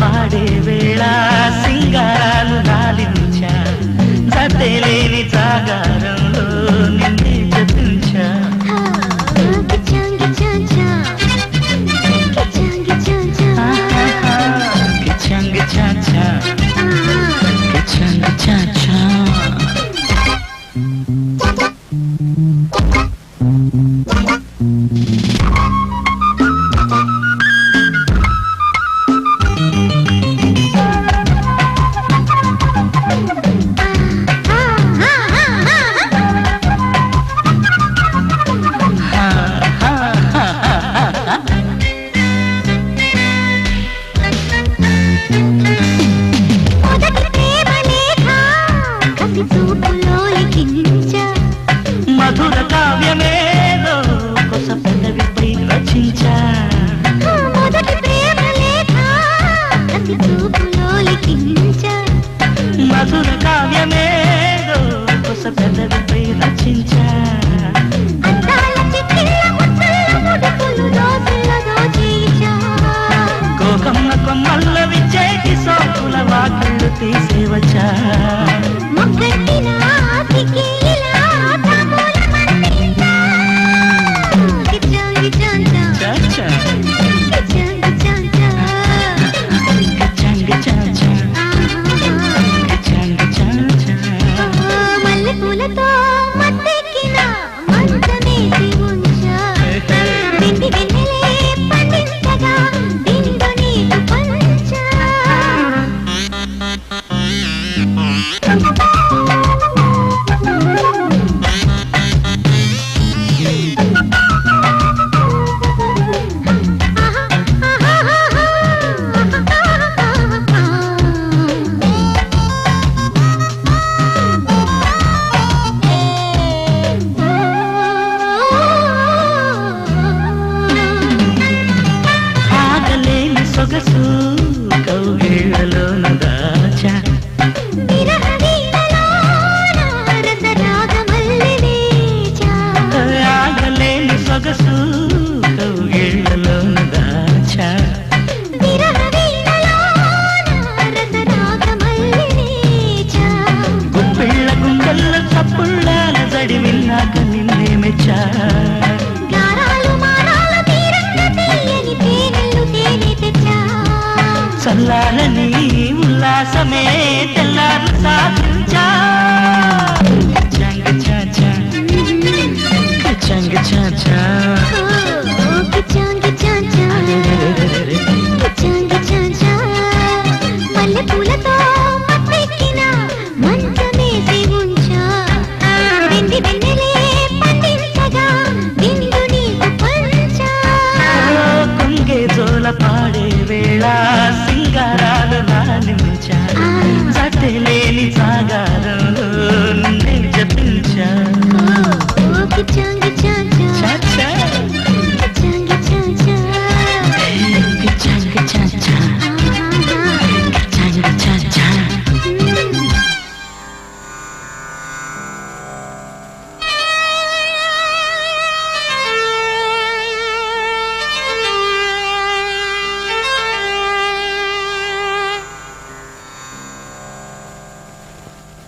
పాడే వేళ లిఖించ మధుర కావ్యమేదో కొస పదవిపై రచించా. వీళ్ళలోన దాచా ఆగలేని సొగసు కౌగిళ్ళలోన దాచా గుప్పిళ్ళ గుండెల్లో చప్పుళ్ళ జడివిల్లాక నిన్నే మెచ్చా. చల్లారని ఉల్లాసమే తెల్లారు సాధించా. చంగ చాచా చంగ చాచా